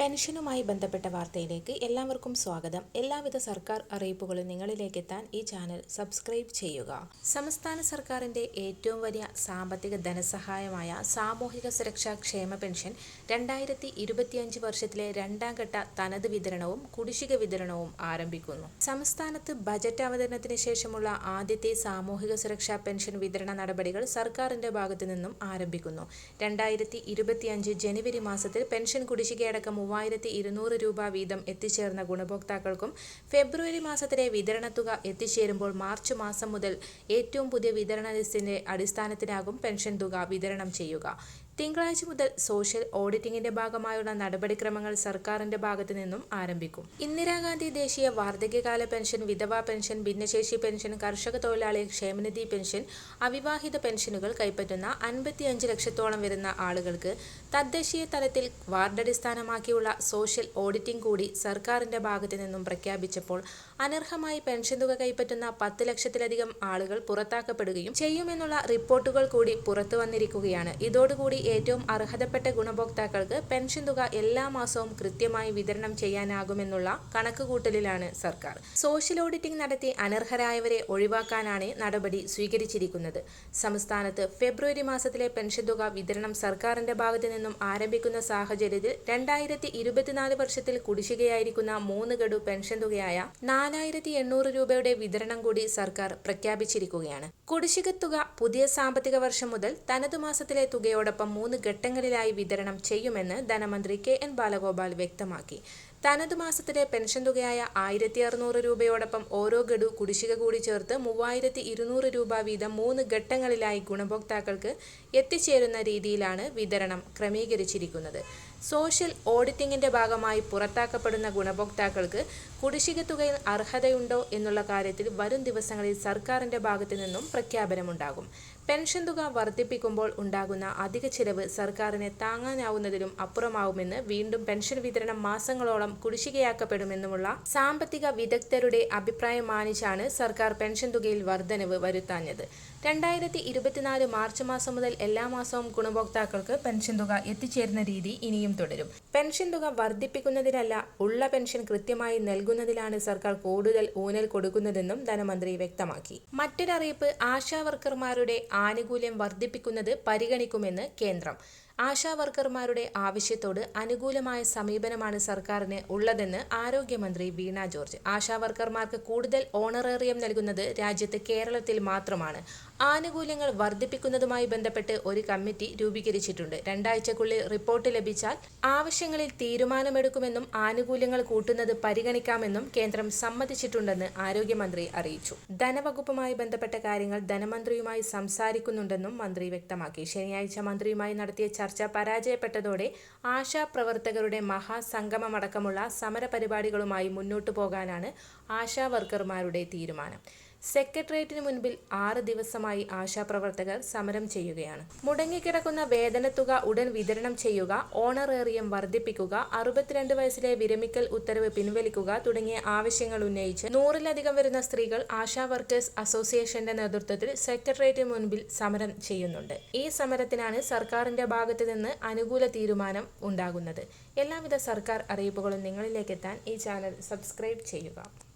പെൻഷനുമായി ബന്ധപ്പെട്ട വാർത്തയിലേക്ക് എല്ലാവർക്കും സ്വാഗതം. എല്ലാവിധ സർക്കാർ അറിയിപ്പുകളും നിങ്ങളിലേക്ക് എത്താൻ ഈ ചാനൽ സബ്സ്ക്രൈബ് ചെയ്യുക. സംസ്ഥാന സർക്കാരിന്റെ ഏറ്റവും വലിയ സാമ്പത്തിക ധനസഹായമായ സാമൂഹിക സുരക്ഷാ ക്ഷേമ പെൻഷൻ രണ്ടായിരത്തി ഇരുപത്തിയഞ്ച് വർഷത്തിലെ രണ്ടാം ഘട്ട തനത് വിതരണവും കുടിശ്ശിക വിതരണവും ആരംഭിക്കുന്നു. സംസ്ഥാനത്ത് ബജറ്റ് അവതരണത്തിന് ശേഷമുള്ള ആദ്യത്തെ സാമൂഹിക സുരക്ഷാ പെൻഷൻ വിതരണ നടപടികൾ സർക്കാരിന്റെ ഭാഗത്തു നിന്നും ആരംഭിക്കുന്നു. രണ്ടായിരത്തി ജനുവരി മാസത്തിൽ പെൻഷൻ കുടിശ്ശികയടക്കം മൂവായിരത്തി ഇരുന്നൂറ് രൂപ വീതം എത്തിച്ചേർന്ന ഗുണഭോക്താക്കൾക്കും ഫെബ്രുവരി മാസത്തിലെ വിതരണ തുക എത്തിച്ചേരുമ്പോൾ മാർച്ച് മാസം മുതൽ ഏറ്റവും പുതിയ വിതരണ ലിസ്റ്റിന്റെ അടിസ്ഥാനത്തിലാകും പെൻഷൻ തുക വിതരണം ചെയ്യുക. തിങ്കളാഴ്ച മുതൽ സോഷ്യൽ ഓഡിറ്റിംഗിന്റെ ഭാഗമായുള്ള നടപടിക്രമങ്ങൾ സർക്കാരിന്റെ ഭാഗത്തു നിന്നും ആരംഭിക്കും. ഇന്ദിരാഗാന്ധി ദേശീയ വാർദ്ധക്യകാല പെൻഷൻ വിധവാ പെൻഷൻ ഭിന്നശേഷി പെൻഷൻ കർഷക തൊഴിലാളി ക്ഷേമനിധി പെൻഷൻ അവിവാഹിത പെൻഷനുകൾ കൈപ്പറ്റുന്ന അൻപത്തിയഞ്ച് ലക്ഷത്തോളം വരുന്ന ആളുകൾക്ക് തദ്ദേശീയ തലത്തിൽ വാർഡടിസ്ഥാനമാക്കിയുള്ള സോഷ്യൽ ഓഡിറ്റിംഗ് കൂടി സർക്കാരിന്റെ ഭാഗത്തു നിന്നും പ്രഖ്യാപിച്ചപ്പോൾ അനർഹമായി പെൻഷൻ തുക കൈപ്പറ്റുന്ന പത്ത് ലക്ഷത്തിലധികം ആളുകൾ പുറത്താക്കപ്പെടുകയും ചെയ്യുമെന്നുള്ള റിപ്പോർട്ടുകൾ കൂടി പുറത്തു വന്നിരിക്കുകയാണ്. ഇതോടുകൂടി ഏറ്റവും അർഹതപ്പെട്ട ഗുണഭോക്താക്കൾക്ക് പെൻഷൻ തുക എല്ലാ മാസവും കൃത്യമായി വിതരണം ചെയ്യാനാകുമെന്നുള്ള കണക്കുകൂട്ടലിലാണ് സർക്കാർ. സോഷ്യൽ ഓഡിറ്റിംഗ് നടത്തി അനർഹരായവരെ ഒഴിവാക്കാനാണ് നടപടി സ്വീകരിച്ചിരിക്കുന്നത്. സംസ്ഥാനത്ത് ഫെബ്രുവരി മാസത്തിലെ പെൻഷൻ തുക വിതരണം സർക്കാരിന്റെ ഭാഗത്തു നിന്നും ആരംഭിക്കുന്ന സാഹചര്യത്തിൽ രണ്ടായിരത്തി ഇരുപത്തിനാല് വർഷത്തിൽ കുടിശ്ശികയായിരിക്കുന്ന മൂന്ന് ഗഡു പെൻഷൻ തുകയായ നാലായിരത്തി എണ്ണൂറ് രൂപയുടെ വിതരണം കൂടി സർക്കാർ പ്രഖ്യാപിച്ചിരിക്കുകയാണ്. കുടിശ്ശിക തുക പുതിയ സാമ്പത്തിക വർഷം മുതൽ തനതു മാസത്തിലെ തുകയോടൊപ്പം മൂന്ന് ഘട്ടങ്ങളിലായി വിതരണം ചെയ്യുമെന്ന് ധനമന്ത്രി കെ എൻ ബാലഗോപാൽ വ്യക്തമാക്കി. തനതു മാസത്തിലെ പെൻഷൻ തുകയായ ആയിരത്തി അറുന്നൂറ് രൂപയോടൊപ്പം ഓരോ ഗഡു കുടിശ്ശിക കൂടി ചേർത്ത് മൂവായിരത്തി ഇരുന്നൂറ് രൂപ വീതം മൂന്ന് ഘട്ടങ്ങളിലായി ഗുണഭോക്താക്കൾക്ക് എത്തിച്ചേരുന്ന രീതിയിലാണ് വിതരണം ക്രമീകരിച്ചിരിക്കുന്നത്. സോഷ്യൽ ഓഡിറ്റിംഗിന്റെ ഭാഗമായി പുറത്താക്കപ്പെടുന്ന ഗുണഭോക്താക്കൾക്ക് കുടിശ്ശിക തുകയിൽ അർഹതയുണ്ടോ എന്നുള്ള കാര്യത്തിൽ വരും ദിവസങ്ങളിൽ സർക്കാരിന്റെ ഭാഗത്തു നിന്നും പ്രഖ്യാപനമുണ്ടാകും. പെൻഷൻ തുക വർദ്ധിപ്പിക്കുമ്പോൾ ഉണ്ടാകുന്ന അധിക ചിലവ് സർക്കാരിന് താങ്ങാനാവുന്നതിലും അപ്പുറമാവുമെന്ന് വീണ്ടും പെൻഷൻ വിതരണം മാസങ്ങളോളം കുടിശ്ശികയാക്കപ്പെടുമെന്നുമുള്ള സാമ്പത്തിക വിദഗ്ധരുടെ അഭിപ്രായം മാനിച്ചാണ് സർക്കാർ പെൻഷൻ തുകയിൽ വർധനവ് വരുത്താഞ്ഞത്. രണ്ടായിരത്തി ഇരുപത്തിനാല് മാർച്ച് മാസം മുതൽ എല്ലാ മാസവും ഗുണഭോക്താക്കൾക്ക് പെൻഷൻ തുക എത്തിച്ചേരുന്ന രീതി ഇനിയും തുടരും. പെൻഷൻ തുക വർദ്ധിപ്പിക്കുന്നതിനല്ല ഉള്ള പെൻഷൻ കൃത്യമായി നൽകുന്നതിലാണ് സർക്കാർ കൂടുതൽ ഊന്നൽ കൊടുക്കുന്നതെന്നും ധനമന്ത്രി വ്യക്തമാക്കി. മറ്റൊരറിയിപ്പ് ആശാ വർക്കർമാരുടെ ആനുകൂല്യം വർദ്ധിപ്പിക്കുന്നത് പരിഗണിക്കുമെന്ന് കേന്ദ്രം. ആശാ വർക്കർമാരുടെ ആവശ്യത്തോട് അനുകൂലമായ സമീപനമാണ് സർക്കാരിന് ഉള്ളതെന്ന് ആരോഗ്യമന്ത്രി വീണ ജോർജ്. ആശാവർക്കർമാർക്ക് കൂടുതൽ ഓണറേറിയം നൽകുന്നത് രാജ്യത്ത് കേരളത്തിൽ മാത്രമാണ്. ആനുകൂല്യങ്ങൾ വർദ്ധിപ്പിക്കുന്നതുമായി ബന്ധപ്പെട്ട് ഒരു കമ്മിറ്റി രൂപീകരിച്ചിട്ടുണ്ട്. രണ്ടാഴ്ചക്കുള്ളിൽ റിപ്പോർട്ട് ലഭിച്ചാൽ ആവശ്യങ്ങളിൽ തീരുമാനമെടുക്കുമെന്നും ആനുകൂല്യങ്ങൾ കൂട്ടുന്നത് പരിഗണിക്കാമെന്നും കേന്ദ്രം സമ്മതിച്ചിട്ടുണ്ടെന്ന് ആരോഗ്യമന്ത്രി അറിയിച്ചു. ധനവകുപ്പുമായി ബന്ധപ്പെട്ട കാര്യങ്ങൾ ധനമന്ത്രിയുമായി സംസാരിക്കുന്നുണ്ടെന്നും മന്ത്രി വ്യക്തമാക്കി. ശനിയാഴ്ച മന്ത്രിയുമായി നടത്തിയ ചർച്ച പരാജയപ്പെട്ടതോടെ ആശാപ്രവർത്തകരുടെ മഹാസംഗമമടക്കമുള്ള സമരപരിപാടികളുമായി മുന്നോട്ടു പോകാനാണ് ആശാവർക്കർമാരുടെ തീരുമാനം. സെക്രട്ടേറിയറ്റിന് മുൻപിൽ ആറ് ദിവസമായി ആശാപ്രവർത്തകർ സമരം ചെയ്യുകയാണ്. മുടങ്ങിക്കിടക്കുന്ന വേതനത്തുക ഉടൻ വിതരണം ചെയ്യുക ഓണറേറിയം വർദ്ധിപ്പിക്കുക അറുപത്തിരണ്ട് വയസ്സിലെ വിരമിക്കൽ ഉത്തരവ് പിൻവലിക്കുക തുടങ്ങിയ ആവശ്യങ്ങൾ ഉന്നയിച്ച് നൂറിലധികം വരുന്ന സ്ത്രീകൾ ആശാ വർക്കേഴ്സ് അസോസിയേഷന്റെ നേതൃത്വത്തിൽ സെക്രട്ടേറിയറ്റിന് മുൻപിൽ സമരം ചെയ്യുന്നുണ്ട്. ഈ സമരത്തിനാണ് സർക്കാരിന്റെ ഭാഗത്തു നിന്ന് അനുകൂല തീരുമാനം ഉണ്ടാകുന്നത്. എല്ലാവിധ സർക്കാർ അറിയിപ്പുകളും നിങ്ങളിലേക്ക് എത്താൻ ഈ ചാനൽ സബ്സ്ക്രൈബ് ചെയ്യുക.